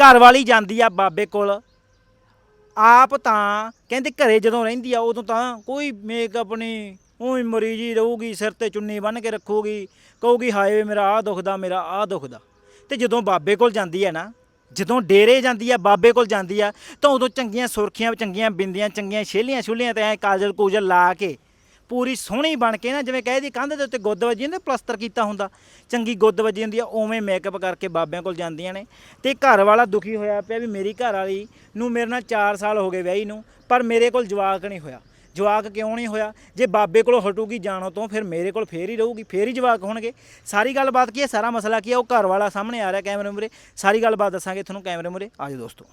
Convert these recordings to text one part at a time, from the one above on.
ਘਰ ਵਾਲੀ ਜਾਂਦੀ ਆ ਬਾਬੇ ਕੋਲ। ਆਪ ਤਾਂ ਕਹਿੰਦੇ ਘਰੇ ਜਦੋਂ ਰਹਿੰਦੀ ਆ, ਉਦੋਂ ਤਾਂ ਕੋਈ ਮੇਕਅਪ ਨਹੀਂ ਉਹੀ ਮਰੀਜੀ ਰਹੂਗੀ, ਸਿਰ ਤੇ ਚੁੰਨੀ ਬੰਨ ਕੇ ਰੱਖੂਗੀ, ਕਹੂਗੀ, ਹਾਏ ਮੇਰਾ ਆਹ ਦੁਖਦਾ, ਮੇਰਾ ਆਹ ਦੁਖਦਾ। ਤੇ ਜਦੋਂ ਬਾਬੇ ਕੋਲ ਜਾਂਦੀ ਆ ਨਾ, ਜਦੋਂ ਡੇਰੇ ਜਾਂਦੀ ਆ, ਬਾਬੇ ਕੋਲ ਜਾਂਦੀ ਆ, ਤਾਂ ਉਦੋਂ ਚੰਗੀਆਂ ਸੁਰਖੀਆਂ, ਚੰਗੀਆਂ ਬਿੰਦੀਆਂ, ਚੰਗੀਆਂ ਛੇਲੀਆਂ ਛੁਲੀਆਂ ਤੇ ਐ ਕਾਜਲ ਕੂਜਲ ਲਾ ਕੇ ਪੂਰੀ ਸੋਹਣੀ ਬਣ ਕੇ ਨਾ, ਜਿਵੇਂ ਕਹੇ ਦੀ ਕੰਧ ਦੇ ਉੱਤੇ ਗੁੱਦ ਵੱਜੀ ਹੁੰਦੀ, ਪਲਸਤਰ ਕੀਤਾ ਹੁੰਦਾ। ਚੰਗੀ ਗੁੱਦ ਵੱਜੀ ਹੁੰਦੀ ਆ, ਉਵੇਂ ਮੇਕਅਪ ਕਰਕੇ ਬਾਬਿਆਂ ਕੋਲ ਜਾਂਦੀਆਂ ਨੇ। ਤੇ ਘਰ ਵਾਲਾ ਦੁਖੀ ਹੋਇਆ ਪਿਆ ਵੀ ਮੇਰੀ ਘਰ ਵਾਲੀ ਨੂੰ ਮੇਰੇ ਨਾਲ 4 ਸਾਲ ਹੋ ਗਏ ਵਿਆਹੀ ਨੂੰ, ਪਰ ਮੇਰੇ ਕੋਲ ਜਵਾਕ ਨਹੀਂ ਹੋਇਆ। ਜਵਾਕ ਕਿਉਂ ਨਹੀਂ ਹੋਇਆ? ਜੇ ਬਾਬੇ ਕੋਲੋਂ ਹਟੂਗੀ ਜਾਣੋ ਤੋਂ, ਫਿਰ ਮੇਰੇ ਕੋਲ ਫੇਰ ਹੀ ਰਹੂਗੀ, ਫੇਰ ਹੀ ਜਵਾਕ ਹੋਣਗੇ। ਸਾਰੀ ਗੱਲਬਾਤ ਕੀ ਹੈ? ਸਾਰਾ ਮਸਲਾ ਕੀ ਹੈ? ਉਹ ਘਰ ਵਾਲਾ ਸਾਹਮਣੇ ਆ ਰਿਹਾ ਕੈਮਰੇ ਮੁਰੇ। ਸਾਰੀ ਗੱਲਬਾਤ ਦੱਸਾਂਗੇ ਤੁਹਾਨੂੰ ਕੈਮਰੇ ਮੁਰੇ। ਆਜੋ ਦੋਸਤੋ।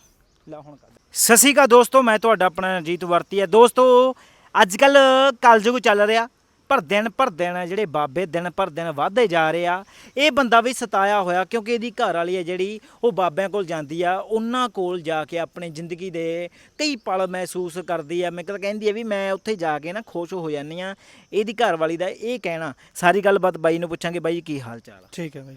ਲਾ ਹੁਣ ਕਰ। ਸਤਿ ਸ਼੍ਰੀ ਅਕਾਲ ਦੋਸਤੋ, ਮੈਂ ਤੁਹਾਡਾ ਆਪਣਾ ਰਣਜੀਤ ਵਰਤੀ ਹੈ ਦੋਸਤੋ ਅੱਜ ਕੱਲ ਕਲਯੁਗ ਚੱਲ ਰਿਹਾ। ਪਰ ਦਿਨ ਪਰ ਦਿਨ ਜਿਹੜੇ ਬਾਬੇ ਦਿਨ ਪਰ ਦਿਨ ਵਧਦੇ ਜਾ ਰਹੇ ਆ ਇਹ ਬੰਦਾ ਵੀ ਸਤਾਇਆ ਹੋਇਆ ਕਿਉਂਕਿ ਇਹਦੀ ਘਰ ਵਾਲੀ ਹੈ ਜਿਹੜੀ ਉਹ ਬਾਬਿਆਂ ਕੋਲ ਜਾਂਦੀ ਆ ਉਹਨਾਂ ਕੋਲ ਜਾ ਕੇ ਆਪਣੀ ਜ਼ਿੰਦਗੀ ਦੇ ਕਈ ਪਲ ਮਹਿਸੂਸ ਕਰਦੀ ਆ। ਮੈਂ ਤਾਂ ਕਹਿੰਦੀ ਆ ਵੀ ਮੈਂ ਉੱਥੇ ਜਾ ਕੇ ਨਾ ਖੁਸ਼ ਹੋ ਜਾਂਦੀ ਆ। ਇਹਦੀ ਘਰ ਵਾਲੀ ਦਾ ਇਹ ਕਹਿਣਾ ਸਾਰੀ ਗੱਲਬਾਤ ਬਾਈ ਨੂੰ ਪੁੱਛਾਂਗੇ ਬਾਈ ਕੀ ਹਾਲ ਚਾਲ ਆ? ਠੀਕ ਹੈ ਬਾਈ।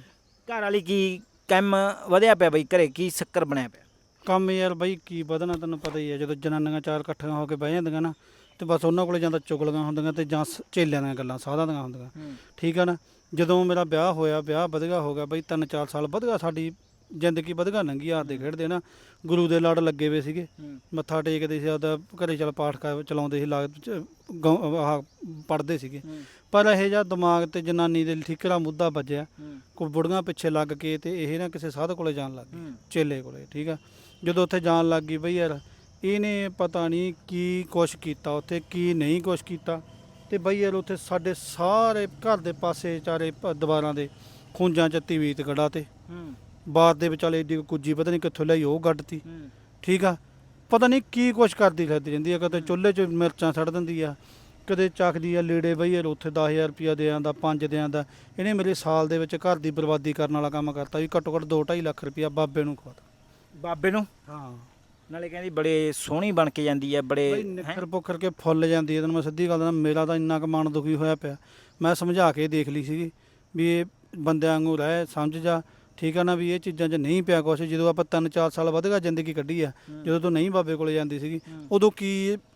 ਘਰ ਵਾਲੀ ਕੀ ਕੰਮ ਵਧਿਆ ਪਿਆ ਬਾਈ? ਘਰੇ ਕੀ ਸ਼ੱਕਰ ਬਣਿਆ ਪਿਆ? ਕੰਮ ਯਾਰ ਬਾਈ ਕੀ ਵਧਣਾ ਤੈਨੂੰ ਪਤਾ ਹੀ ਹੈ ਜਦੋਂ ਜਨਾਨੀਆਂ ਚਾਰ ਇਕੱਠੀਆਂ ਹੋ ਕੇ ਬਹਿ ਜਾਂਦੀਆਂ ਨਾ ਤੇ ਬਸ ਉਹਨਾਂ ਕੋਲੇ ਜਾਂ ਤਾਂ ਚੁਗਲੀਆਂ ਹੁੰਦੀਆਂ ਤੇ ਜਾਂ ਸ- ਚੇਲਿਆਂ ਦੀਆਂ ਗੱਲਾਂ ਸਾਧਾਂ ਦੀਆਂ ਹੁੰਦੀਆਂ। ਠੀਕ ਹੈ ਨਾ? ਜਦੋਂ ਮੇਰਾ ਵਿਆਹ ਹੋਇਆ ਵਿਆਹ ਵਧਗਾ ਹੋ ਗਿਆ ਬਾਈ ਤਿੰਨ ਚਾਰ ਸਾਲ ਵਧਗਾ ਸਾਡੀ ਜ਼ਿੰਦਗੀ ਵਧਗਾ ਲੰਗੀ ਹੱਥ ਦੇ ਖੇਡਦੇ ਨਾ। ਗੁਰੂ ਦੇ ਲੜ ਲੱਗੇ ਵੇ ਸੀਗੇ। ਮੱਥਾ ਟੇਕਦੇ ਸੀ ਆਪਦਾ ਘਰੇ ਚਲ ਪਾਠ ਕਰ ਚਲਾਉਂਦੇ ਸੀ ਲਾਗ ਚ- ਗਾਉ- ਆਹ ਸੀਗੇ। ਪਰ ਇਹ ਜਿਹਾ ਦਿਮਾਗ ਤੇ ਜਨਾਨੀ ਦੇ ਠੀਕਰਾ ਮੁੱਦਾ ਵੱਜਿਆ। ਕੋਈ ਬੁੜੀਆਂ ਪਿੱਛੇ ਲੱਗ ਕੇ ਤੇ ਇਹ ਨਾ ਕਿਸੇ ਸਾਧ ਕੋਲੇ ਜਾਣ ਲੱਗ ਗਈ ਚੇਲੇ ਕੋਲੇ ਠੀਕ ਆ? ਜਦੋਂ ਉੱਥੇ ਜਾਣ ਲੱਗ ਗਈ ਬਈ ਯਾਰ ਇਹਨੇ ਪਤਾ ਨਹੀਂ ਕੀ ਕੁਛ ਕੀਤਾ ਉੱਥੇ ਕੀ ਨਹੀਂ ਕੁਛ ਕੀਤਾ ਤੇ ਬਈ ਯਾਰ ਉੱਥੇ ਸਾਡੇ ਸਾਰੇ ਘਰ ਦੇ ਪਾਸੇ ਚਾਰੇ ਪ- ਦੀਵਾਰਾਂ ਦੇ ਖੁੰਝਾਂ ਚ ਤੀਵੀਤ ਗੜਾ ਤੇ। ਬਾਤ ਦੇ ਵਿਚਾਲੇ ਏਡੀ ਕੁੱਜੀ ਪਤਾ ਨਹੀਂ ਕਿੱਥੋਂ ਲਈ ਉਹ ਗੱਡਤੀ। ਠੀਕ ਆ? ਪਤਾ ਨਹੀਂ ਕੀ ਕੁਛ ਕਰਦੀ ਫਿਰਦੀ ਰਹਿੰਦੀ ਆ ਕਦੇ ਚੁੱਲ੍ਹੇ 'ਚ ਮਿਰਚਾਂ ਛੱਡ ਦਿੰਦੀ ਆ ਕਦੇ ਚੱਕਦੀ ਆ ਲੀੜੇ ਬਈ ਯਾਰ ਉੱਥੇ 10000 ਰੁਪਿਆ ਦੇ ਆਂਦਾ 5 ਦੇ ਆਂਦਾ ਇਹਨੇ ਮੇਰੇ ਸਾਲ ਦੇ ਵਿੱਚ ਘਰ ਦੀ ਬਰਬਾਦੀ ਕਰਨ ਵਾਲਾ ਕੰਮ ਕਰਤਾ ਵੀ ਘੱਟੋ ਘੱਟ 2.5 ਲੱਖ ਰੁਪਿਆ ਬਾਬੇ ਨੂੰ ਖਵਾਤਾ। ਬਾਬੇ ਨੂੰ? ਹਾਂ। ਨਾਲੇ ਕਹਿੰਦੀ ਬੜੇ ਸੋਹਣੀ ਬਣ ਕੇ ਜਾਂਦੀ ਹੈ ਬੜੇ ਬਈ ਨਿਖਰ ਪੁੱਖਰ ਕੇ ਫੁੱਲ ਜਾਂਦੀ ਹੈ ਤੈਨੂੰ ਮੈਂ ਸਿੱਧੀ ਗੱਲ ਦੱਸਾਂ ਮੇਰਾ ਤਾਂ ਇੰਨਾ ਕੁ ਮਨ ਦੁਖੀ ਹੋਇਆ ਪਿਆ। ਮੈਂ ਸਮਝਾ ਕੇ ਦੇਖ ਲਈ ਸੀਗੀ ਵੀ ਇਹ ਬੰਦਿਆਂ ਵਾਂਗੂ ਰਹਿ ਸਮਝ ਜਾ। ਠੀਕ ਆ ਨਾ ਵੀ ਇਹ ਚੀਜ਼ਾਂ 'ਚ ਨਹੀਂ ਪਿਆ ਕੁਛ ਜਦੋਂ ਆਪਾਂ 3-4 ਸਾਲ ਵਧਗਾ ਜ਼ਿੰਦਗੀ ਕੱਢੀ ਆ ਜਦੋਂ ਤੂੰ ਨਹੀਂ ਬਾਬੇ ਕੋਲੇ ਜਾਂਦੀ ਸੀਗੀ ਉਦੋਂ ਕੀ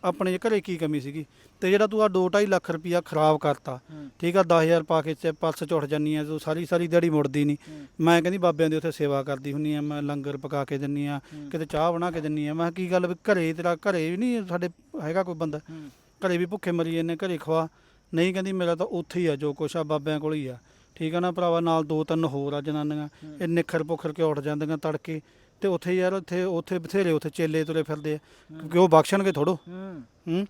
ਆਪਣੇ ਘਰੇ ਕੀ ਕਮੀ ਸੀਗੀ? ਤੇ ਜਿਹੜਾ ਤੂੰ ਆ 2.5 ਲੱਖ ਰੁਪਈਆ ਖਰਾਬ ਕਰਤਾ ਠੀਕ ਆ 10000 ਪਾ ਕੇ ਚ ਪਰਸ ਚੁੱਟ ਜਾਨੀ ਆ ਤੂੰ ਸਾਰੀ ਸਾਰੀ ਦਿਹਾੜੀ ਮੁੜਦੀ ਨਹੀਂ ਮੈਂ ਕਹਿੰਦੀ ਬਾਬਿਆਂ ਦੀ ਉੱਥੇ ਸੇਵਾ ਕਰਦੀ ਹੁੰਨੀ ਆ ਮੈਂ ਲੰਗਰ ਪਕਾ ਕੇ ਦਿੰਨੀ ਆ ਕਿਤੇ ਚਾਹ ਬਣਾ ਕੇ ਦਿੰਨੀ ਆ ਮੈਂ ਕੀ ਗੱਲ ਵੀ ਘਰੇ ਤੇਰਾ ਘਰੇ ਵੀ ਨਹੀਂ ਸਾਡੇ ਹੈਗਾ ਕੋਈ ਬੰਦਾ? ਘਰੇ ਵੀ ਭੁੱਖੇ ਮਰੀ ਜਾਂਦੇ ਘਰੇ ਖਵਾ। ਨਹੀਂ ਕਹਿੰਦੀ ਮੇਰਾ ਤਾਂ ਉੱਥੇ ਹੀ ਆ ਜੋ ਕੁਛ ਆ ਬਾਬਿਆਂ ਕੋਲ ਹੀ ਆ। ਠੀਕ ਆ ਨਾ ਭਰਾਵਾ ਨਾਲ ਦੋ ਤਿੰਨ ਹੋਰ ਆ ਜਨਾਨੀਆਂ। ਇਹ ਨਿਖਰ ਪੁਖਰ ਕੇ ਉੱਠ ਜਾਂਦੀਆਂ ਤੜਕੇ। ਤੇ ਉੱਥੇ ਯਾਰ ਉੱਥੇ ਉੱਥੇ ਬਥੇਰੇ ਉੱਥੇ ਚੇਲੇ ਤੁਰੇ ਫਿਰਦੇ ਆ। ਕਿਉਂਕਿ ਉਹ ਬਖਸ਼ਣਗੇ ਥੋੜੋ। ਹੂੰ।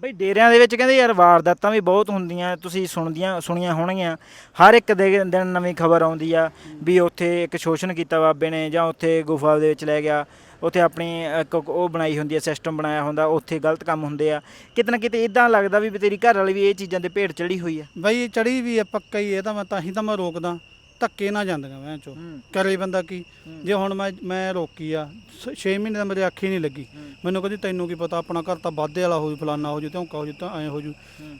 ਬਈ ਡੇਰਿਆਂ ਦੇ ਵਿੱਚ ਕਹਿੰਦੇ ਯਾਰ ਵਾਰਦਾਤਾਂ ਵੀ ਬਹੁਤ ਹੁੰਦੀਆਂ ਤੁਸੀਂ ਸੁਣਦੀਆਂ ਸੁਣੀਆਂ ਹੋਣਗੀਆਂ। ਹਰ ਇੱਕ ਦੇ ਦਿਨ ਨਵੀਂ ਖਬਰ ਆਉਂਦੀ ਆ ਵੀ ਉੱਥੇ ਇੱਕ ਸ਼ੋਸ਼ਣ ਕੀਤਾ ਬਾਬੇ ਨੇ ਜਾਂ ਉੱਥੇ ਗੁਫਾ ਦੇ ਵਿੱਚ ਲੈ ਗਿਆ। ਉੱਥੇ ਆਪਣੀ ਇੱਕ ਉਹ ਬਣਾਈ ਹੁੰਦੀ ਹੈ ਸਿਸਟਮ ਬਣਾਇਆ ਹੁੰਦਾ, ਉੱਥੇ ਗਲਤ ਕੰਮ ਹੁੰਦੇ ਆ। ਕਿਤੇ ਨਾ ਕਿਤੇ ਇਦਾਂ ਲੱਗਦਾ ਵੀ ਤੇਰੀ ਘਰ ਵਾਲੀ ਵੀ ਇਹ ਚੀਜ਼ਾਂ ਦੇ ਭੇਟ ਚੜੀ ਹੋਈ ਆ। ਬਈ ਚੜੀ ਵੀ ਆ, ਪੱਕਾ ਹੀ, ਇਹ ਤਾਂ ਮੈਂ ਤਾਂ ਹੀ ਤਾਂ ਮੈਂ ਰੋਕਦਾ। ਧੱਕੇ ਨਾ ਜਾਂਦੀਆਂ ਮੈਂ ਚੋ। ਕਰੇ ਬੰਦਾ ਕੀ? ਜੇ ਹੁਣ ਮੈਂ ਮੈਂ ਰੋਕੀ ਆ 6 ਮਹੀਨੇ ਦਾ ਮੇਰੇ ਅੱਖੀ ਨਹੀਂ ਲੱਗੀ। ਮੈਨੂੰ ਕਹਿੰਦੀ ਤੈਨੂੰ ਕੀ ਪਤਾ ਆਪਣਾ ਘਰ ਤਾਂ ਵਾਧੇ ਵਾਲਾ ਹੋ ਜੂ ਫਲਾਨਾ ਹੋ ਜੂ ਧੌਂਕਾ ਹੋ ਜੂ ਤਾਂ ਐ ਹੋ। ਜੂ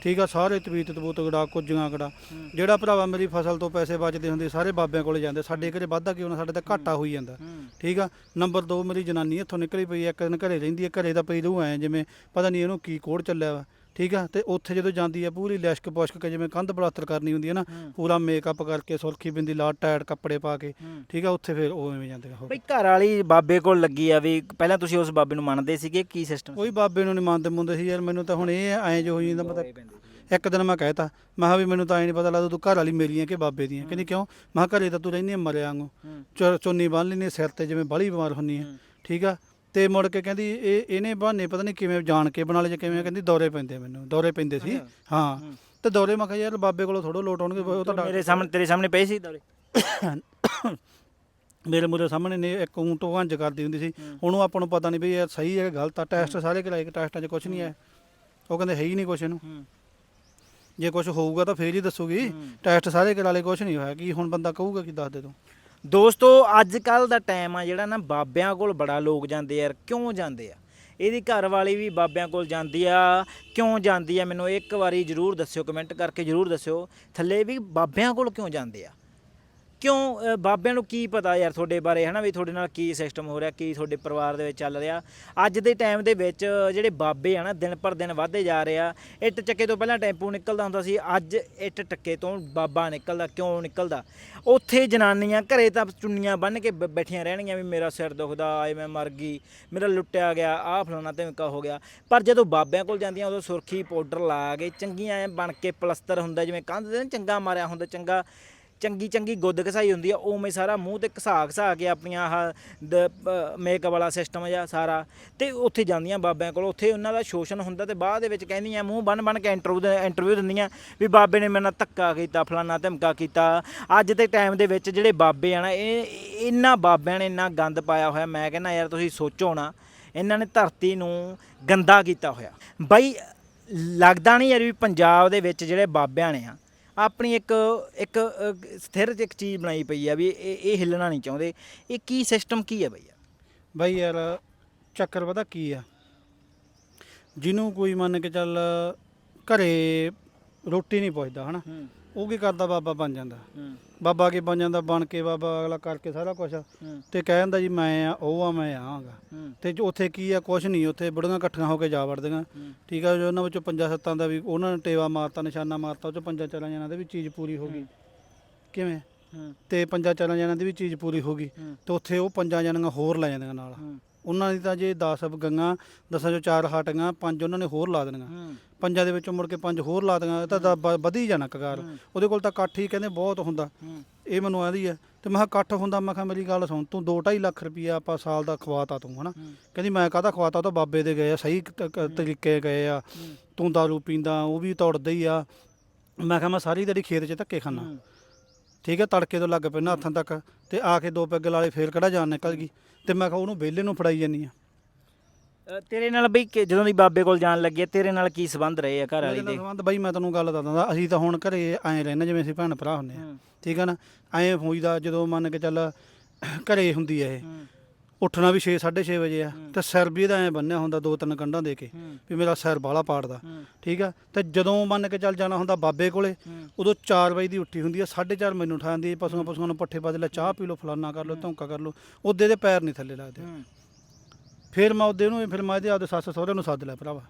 ਠੀਕ ਆ ਸਾਰੇ ਤਵੀਤ ਤਬੂਤ ਗੜਾ ਕੁੱਜੀਆਂ ਗੜਾ ਜਿਹੜਾ ਭਰਾਵਾ ਮੇਰੀ ਫਸਲ ਤੋਂ ਪੈਸੇ ਬਚਦੇ ਹੁੰਦੇ ਸਾਰੇ ਬਾਬਿਆਂ ਕੋਲੇ ਜਾਂਦੇ। ਸਾਡੇ ਘਰੇ ਵਾਧਾ ਕੀ ਹੋਣਾ ਸਾਡੇ ਤਾਂ ਘਾਟਾ ਹੋਈ ਜਾਂਦਾ। ਠੀਕ ਆ ਨੰਬਰ 2 ਮੇਰੀ ਜਨਾਨੀ ਇੱਥੋਂ ਨਿਕਲੀ ਪਈ ਆ, ਇੱਕ ਦਿਨ ਘਰੇ ਰਹਿੰਦੀ ਹੈ ਘਰੇ ਤਾਂ ਪਈ ਰਹੂ ਐ ਜਿਵੇਂ ਪਤਾ ਨਹੀਂ ਇਹਨੂੰ ਕੀ ਕੋੜ ਚੱਲਿਆ ਵਾ। ਠੀਕ ਆ? ਤੇ ਉੱਥੇ ਜਦੋਂ ਜਾਂਦੀ ਆ ਪੂਰੀ ਲਿਸ਼ਕ ਪੁਸ਼ਕ ਕੇ ਜਿਵੇਂ ਕੰਧ ਪਲਾਸਟਰ ਕਰਨੀ ਹੁੰਦੀ ਹੈ ਨਾ ਪੂਰਾ ਮੇਕਅਪ ਕਰਕੇ ਸੁਰਖੀ ਬਿੰਦੀ ਲਾ ਟਾਇਟ ਕੱਪੜੇ ਪਾ ਕੇ ਠੀਕ ਆ? ਉੱਥੇ ਫਿਰ ਉਹ ਐਵੇਂ ਜਾਂਦੇ ਹੋ ਬਈ ਘਰ ਵਾਲੀ ਬਾਬੇ ਕੋਲ ਲੱਗੀ ਆ ਵੀ ਪਹਿਲਾਂ ਤੁਸੀਂ ਉਸ ਬਾਬੇ ਨੂੰ ਮੰਨਦੇ ਸੀਗੇ ਕੀ ਸਿਸਟਮ ਕੋਈ ਬਾਬੇ ਨੂੰ ਨਹੀਂ ਮੰਨਦੇ ਮੁੰਦੇ ਸੀ ਯਾਰ ਮੈਨੂੰ ਤਾਂ ਹੁਣ ਇਹ ਐਂ ਜੋ ਹੋਈ ਜਾਂਦਾ ਪਤਾ। ਇੱਕ ਦਿਨ ਮੈਂ ਕਹਿਤਾ ਮੈਂ ਕਿਹਾ ਵੀ ਮੈਨੂੰ ਤਾਂ ਐ ਨਹੀਂ ਪਤਾ ਲੱਗਦਾ ਤੂੰ ਘਰ ਵਾਲੀ ਮੇਰੀਆਂ ਕਿ ਬਾਬੇ ਦੀਆਂ ਕਹਿੰਦੀ ਕਿਉਂ? ਮੈਂ ਕਿਹਾ ਘਰੇ ਤਾਂ ਤੂੰ ਰਹਿੰਦੀ ਆ ਮਰਿਆ ਵਾਂਗੂ। ਚੁ- ਚੁੰਨੀ ਬੰਨ ਲੈਂਦੀ ਆ ਸਿਰ ਤੇ ਜਿਵੇਂ ਬਾਹਲੀ ਬਿਮਾਰ ਹੁੰਨੀ ਆ। ਠੀਕ ਆ? ਤੇ ਮੁੜ ਕੇ ਕਹਿੰਦੀ ਇਹ ਇਹਨੇ ਬਹਾਨੇ ਪਤਾ ਨਹੀਂ ਕਿਵੇਂ ਜਾਣ ਕੇ ਬਣਾ ਲਏ ਜਾਂ ਕਿਵੇਂ ਕਹਿੰਦੀ ਦੌਰੇ ਪੈਂਦੇ ਮੈਨੂੰ ਦੌਰੇ ਪੈਂਦੇ ਸੀ ਹਾਂ। ਤੇ ਦੌਰੇ ਮੈਂ ਕਿਹਾ ਯਾਰ ਬਾਬੇ ਕੋਲੋਂ ਥੋੜੋ ਲੋਟ ਆਉਣਗੇ ਉਹ ਤਾਂ ਮੇਰੇ ਸਾਹਮਣੇ ਤੇਰੇ ਸਾਹਮਣੇ ਪਏ ਸੀ ਦੌਰੇ? ਮੇਰੇ ਮੂਰੇ ਸਾਹਮਣੇ ਨੇ ਇੱਕ ਊਂਟ ਵੰਜ ਕਰਦੀ ਹੁੰਦੀ ਸੀ। ਉਹਨੂੰ ਆਪਾਂ ਨੂੰ ਪਤਾ ਨਹੀਂ ਵੀ ਇਹ ਸਹੀ ਹੈ ਕਿ ਗਲਤ ਆ ਟੈਸਟ ਸਾਰੇ ਕਰਾਏ ਟੈਸਟਾਂ 'ਚ ਕੁਝ ਨਹੀਂ ਹੈ। ਉਹ ਕਹਿੰਦੇ ਹੈ ਹੀ ਨਹੀਂ ਕੁਝ ਇਹਨੂੰ। ਜੇ ਕੁਝ ਹੋਊਗਾ ਤਾਂ ਫੇਰ ਹੀ ਦੱਸੂਗੀ। ਟੈਸਟ ਸਾਰੇ ਕਰਾ ਲਏ ਕੁਝ ਨਹੀਂ ਹੋਇਆ। ਕੀ ਹੁਣ ਬੰਦਾ ਕਹੂਗਾ ਕੀ ਦੱਸ ਦੇ ਤੂੰ? ਦੋਸਤੋ ਅੱਜ ਕੱਲ ਦਾ ਟਾਈਮ ਆ ਜਿਹੜਾ ਨਾ ਬਾਬਿਆਂ ਕੋਲ ਬੜਾ ਲੋਕ ਜਾਂਦੇ ਯਾਰ, ਕਿਉਂ ਜਾਂਦੇ ਆ? ਇਹਦੀ ਘਰ ਵਾਲੀ ਵੀ ਬਾਬਿਆਂ ਕੋਲ ਜਾਂਦੀ ਆ। ਕਿਉਂ ਜਾਂਦੀ ਆ? ਮੈਨੂੰ ਇੱਕ ਵਾਰੀ ਜਰੂਰ ਦੱਸਿਓ ਕਮੈਂਟ ਕਰਕੇ ਜਰੂਰ ਦੱਸਿਓ। ਥੱਲੇ ਵੀ ਬਾਬਿਆਂ ਕੋਲ ਕਿਉਂ ਜਾਂਦੇ ਆ? ਕਿਉਂ ਬਾਬਿਆਂ ਨੂੰ ਕੀ ਪਤਾ ਯਾਰ ਤੁਹਾਡੇ ਬਾਰੇ, ਹਨਾ, ਵੀ ਤੁਹਾਡੇ ਨਾਲ ਕੀ ਸਿਸਟਮ ਹੋ ਰਿਹਾ, ਕੀ ਤੁਹਾਡੇ ਪਰਿਵਾਰ ਦੇ ਵਿੱਚ ਚੱਲ ਰਿਹਾ। ਅੱਜ ਦੇ ਟਾਈਮ ਦੇ ਵਿੱਚ ਜਿਹੜੇ ਬਾਬੇ ਆ ਨਾ, ਦਿਨ ਪਰ ਦਿਨ ਵਧਦੇ ਜਾ ਰਹੇ ਆ। ਇੱਟ ਚੱਕੇ ਤੋਂ ਪਹਿਲਾਂ ਟੈਂਪੂ ਨਿਕਲਦਾ ਹੁੰਦਾ ਸੀ, ਅੱਜ ਇੱਟ ਟੱਕੇ ਤੋਂ ਬਾਬਾ ਨਿਕਲਦਾ, ਕਿਉਂ ਨਿਕਲਦਾ? ਉੱਥੇ ਜਨਾਨੀਆਂ ਘਰੇ ਤਾਂ ਚੁੰਨੀਆਂ ਬੰਨ ਕੇ ਬੈਠੀਆਂ ਰਹਿਣਗੀਆਂ ਵੀ ਮੇਰਾ ਸਿਰ ਦੁਖਦਾ, ਆਏ ਮੈਂ ਮਰ ਗਈ, ਮੇਰਾ ਲੁੱਟਿਆ ਗਿਆ, ਆਹ ਫਲਾਣਾ ਧਮਕਾ ਹੋ ਗਿਆ। ਪਰ ਜਦੋਂ ਬਾਬਿਆਂ ਕੋਲ ਜਾਂਦੀਆਂ, ਉਦੋਂ ਸੁਰਖੀ ਪਾਊਡਰ ਲਾ ਕੇ ਚੰਗੀਆਂ ਬਣ ਕੇ ਪਲਸਤਰ ਹੁੰਦਾ, ਜਿਵੇਂ ਕੰਧ ਦੇ ਚੰਗਾ ਮਾਰਿਆ ਹੁੰਦਾ, ਚੰਗਾ ਚੰਗੀ ਚੰਗੀ ਗੁੱਦ ਘਸਾਈ ਹੁੰਦੀ ਆ, ਉਵੇਂ ਸਾਰਾ ਮੂੰਹ ਤੇ ਘਸਾ ਘਸਾ ਕੇ ਆਪਣੀਆਂ ਆਹ ਮੇਕਅਪ ਵਾਲਾ ਸਿਸਟਮ ਜਾਂ ਸਾਰਾ ਤੇ ਉੱਥੇ ਜਾਂਦੀਆਂ ਬਾਬਿਆਂ ਕੋਲ, ਉੱਥੇ ਉਹਨਾਂ ਦਾ ਸ਼ੋਸ਼ਣ ਹੁੰਦਾ ਤੇ ਬਾਅਦ ਦੇ ਵਿੱਚ ਕਹਿੰਦੀਆਂ, ਮੂੰਹ ਬੰਨ ਬੰਨ ਕੇ ਇੰਟਰਵਿਊ ਇੰਟਰਵਿਊ ਦਿੰਦੀਆਂ ਵੀ ਬਾਬੇ ਨੇ ਮੇਰੇ ਨਾਲ ਧੱਕਾ ਕੀਤਾ, ਫਲਾਨਾ ਧਮਕਾ ਕੀਤਾ। ਅੱਜ ਦੇ ਟਾਈਮ ਦੇ ਵਿੱਚ ਜਿਹੜੇ ਬਾਬੇ ਆ ਨਾ, ਇਹ ਇਹਨਾਂ ਬਾਬਿਆਂ ਨੇ ਇੰਨਾ ਗੰਦ ਪਾਇਆ ਹੋਇਆ, ਮੈਂ ਕਹਿੰਦਾ ਯਾਰ ਤੁਸੀਂ ਸੋਚੋ ਨਾ, ਇਹਨਾਂ ਨੇ ਧਰਤੀ ਨੂੰ ਗੰਦਾ ਕੀਤਾ ਹੋਇਆ। ਬਾਈ, ਲੱਗਦਾ ਨਹੀਂ ਯਾਰ ਵੀ ਪੰਜਾਬ ਦੇ ਵਿੱਚ ਜਿਹੜੇ ਬਾਬਿਆਂ ਨੇ ਆ ਆਪਣੀ ਇੱਕ ਇੱਕ ਸਥਿਰ ਇੱਕ ਚੀਜ਼ ਬਣਾਈ ਪਈ ਆ ਵੀ ਇਹ ਇਹ ਹਿੱਲਣਾ ਨਹੀਂ ਚਾਹੁੰਦੇ। ਇਹ ਕੀ ਸਿਸਟਮ ਕੀ ਹੈ ਬਈ ਬਾਈ ਯਾਰ ਚੱਕਰ ਪਤਾ ਕੀ ਆ? ਜਿਹਨੂੰ ਕੋਈ ਮੰਨ ਕੇ ਚੱਲ ਘਰੇ ਰੋਟੀ ਨਹੀਂ ਪੁੱਛਦਾ ਹਨਾ? ਉਹ ਕੀ ਕਰਦਾ ਬਾਬਾ ਬਣ ਜਾਂਦਾ। ਹੂੰ। ਬਾਬਾ ਕੀ ਬਣ ਜਾਂਦਾ ਬਣ ਕੇ ਬਾਬਾ ਅਗਲਾ ਕਰਕੇ ਸਾਰਾ ਕੁਝ ਤੇ ਕਹਿ ਜੀ ਮੈਂ ਆ ਉਹ ਆ ਮੈਂ ਆਂਗਾ ਤੇ ਜੋ ਉੱਥੇ ਕੀ ਆ ਕੁਝ ਨਹੀਂ ਉੱਥੇ ਬੁੜੀਆਂ ਇਕੱਠੀਆਂ ਹੋ ਕੇ ਜਾ ਵੜਦੀਆਂ। ਠੀਕ ਆ ਜੋ ਉਹਨਾਂ ਵਿੱਚੋਂ ਪੰਜਾਂ ਸੱਤਾਂ ਦਾ ਵੀ ਉਹਨਾਂ ਨੇ ਟੇਵਾ ਮਾਰਤਾ ਨਿਸ਼ਾਨਾ ਮਾਰਤਾ ਉਹ ਚੋਂ ਪੰਜਾਂ ਚਾਰਾਂ ਜਣਾਂ ਦੇ ਵੀ ਚੀਜ਼ ਪੂਰੀ ਹੋ ਗਈ। ਕਿਵੇਂ? ਤੇ ਪੰਜਾਂ ਚਾਰਾਂ ਜਣਾਂ ਦੀ ਵੀ ਚੀਜ਼ ਪੂਰੀ ਹੋ ਗਈ। ਤੇ ਉੱਥੇ ਉਹ ਪੰਜਾਂ ਜਣਾਂ ਹੋਰ ਲੈ ਜਾਂਦੀਆਂ ਨਾਲ। ਉਹਨਾਂ ਦੀ ਤਾਂ ਜੇ 10 ਗੰਗਾ ਦਸਾਂ ਚੋਂ ਚਾਰ ਹਟੀਆਂ ਪੰਜ ਉਹਨਾਂ ਨੇ ਹੋਰ ਲਾ ਦੇਣੀਆਂ। ਪੰਜਾਂ ਦੇ ਵਿੱਚੋਂ ਮੁੜ ਕੇ ਪੰਜ ਹੋਰ ਲਾ ਦੇਣੀਆਂ ਇਹ ਤਾਂ ਦ- ਬ- ਵਧੀ ਜਾਣਾ ਕਗਾਰ। ਉਹਦੇ ਕੋਲ ਤਾਂ ਇਕੱਠ ਹੀ ਕਹਿੰਦੇ ਬਹੁਤ ਹੁੰਦਾ। ਇਹ ਮੈਨੂੰ ਆਦੀ ਹੈ ਤੇ ਮੈਂ ਕਿਹਾ ਇਕੱਠ ਹੁੰਦਾ ਮੈਂ ਕਿਹਾ ਮੇਰੀ ਗੱਲ ਸੁਣ ਤੂੰ 2.5 ਲੱਖ ਰੁਪਈਆ ਆਪਾਂ ਸਾਲ ਦਾ ਖਵਾਤਾ ਤੂੰ ਹਨਾ। ਕਹਿੰਦੀ ਮੈਂ ਕਾਹਦਾ ਖਵਾਤਾ ਉਹ ਤਾਂ ਬਾਬੇ ਦੇ ਗਏ ਆ ਸਹੀ ਤ- ਕ- ਤਰੀਕੇ ਗਏ ਆ। ਤੂੰ ਦਾਰੂ ਪੀਂਦਾ ਉਹ ਵੀ ਤੋੜਦਾ ਹੀ ਆ। ਮੈਂ ਕਿਹਾ ਮੈਂ ਸਾਰੀ ਦਿਹਾੜੀ ਖੇਤ 'ਚ ਧੱਕੇ ਖਾਨਾ। ਠੀਕ ਹੈ ਤੜਕੇ ਤੋਂ ਲੱਗ ਪੈਣਾ ਹੱਥਾਂ ਤੱਕ ਤੇ ਆ ਕੇ ਦੋ ਪੈਗ ਲਾਲੇ ਫੇਰ ਕਿਹੜਾ ਜਾਨ ਨਿਕਲ ਗਈ? ਤੇ ਮੈਂ ਕਿਹਾ ਉਹਨੂੰ ਵਿਹਲੇ ਨੂੰ ਫੜਾਈ ਜਾਨੀ ਆ ਅ, ਤੇਰੇ ਨਾਲ ਬਈ ਕਿ- ਜਦੋਂ ਦੀ ਬਾਬੇ ਕੋਲ ਜਾਣ ਲੱਗੇ ਤੇਰੇ ਨਾਲ ਕੀ ਸਬੰਧ ਰਹੇ ਆ ਘਰ ਵਾਲੀ ਦੇ? ਸੰਬੰਧ ਬਾਈ ਮੈਂ ਤੈਨੂੰ ਗੱਲ ਦੱਸਦਾ ਅਸੀਂ ਤਾਂ ਹੁਣ ਘਰੇ ਐਂ ਰਹਿੰਦੇ ਜਿਵੇਂ ਅਸੀਂ ਭੈਣ ਭਰਾ ਹੁੰਦੇ ਆ ਠੀਕ ਹੈ ਨਾ? ਐਂ ਹੋਈਦਾ ਜਦੋਂ ਮੰਨ ਕੇ ਚੱਲ ਘਰੇ ਹੁੰਦੀ ਹੈ ਇਹ। ਉੱਠਣਾ ਵੀ 6 6:30 ਵਜੇ ਆ। ਤੇ ਸਿਰ ਵੀ ਇਹਦਾ ਐਂ ਬੰਨਿਆ ਹੁੰਦਾ ਦੋ ਤਿੰਨ ਕੰਡਾਂ ਦੇ ਕੇ ਵੀ ਮੇਰਾ ਸਿਰ ਬਾਲਾ ਪਾੜਦਾ। ਠੀਕ ਆ? ਤੇ ਜਦੋਂ ਮੰਨ ਕੇ ਚੱਲ ਜਾਣਾ ਹੁੰਦਾ ਬਾਬੇ ਕੋਲੇ ਉਦੋਂ 4 ਵਜੇ ਦੀ ਉੱਠੀ ਹੁੰਦੀ ਆ 4:30 ਮੈਨੂੰ ਉਠਾਉਂਦੀ ਹੈ ਪਸ਼ੂਆਂ ਪਸ਼ੂਆਂ ਨੂੰ ਪੱਠੇ ਪਾ ਦੇ ਲੈ ਚਾਹ ਪੀ ਲਓ ਫਲਾਨਾ ਕਰ ਲਓ ਧੌਂਕਾ ਕਰ ਲਓ। ਉਹਦੇ ਦੇ ਪੈਰ ਨਹੀਂ ਥੱਲੇ ਲੱਗਦੇ। ਫਿਰ ਮੈਂ ਉਹਦੇ ਨੂੰ ਫਿਰ ਮੈਂ ਇਹਦੇ ਆਪਦੇ ਸੱਸ ਸਹੁਰੇ ਨੂੰ ਸੱਦ ਲਿਆ ਭਰਾਵਾ।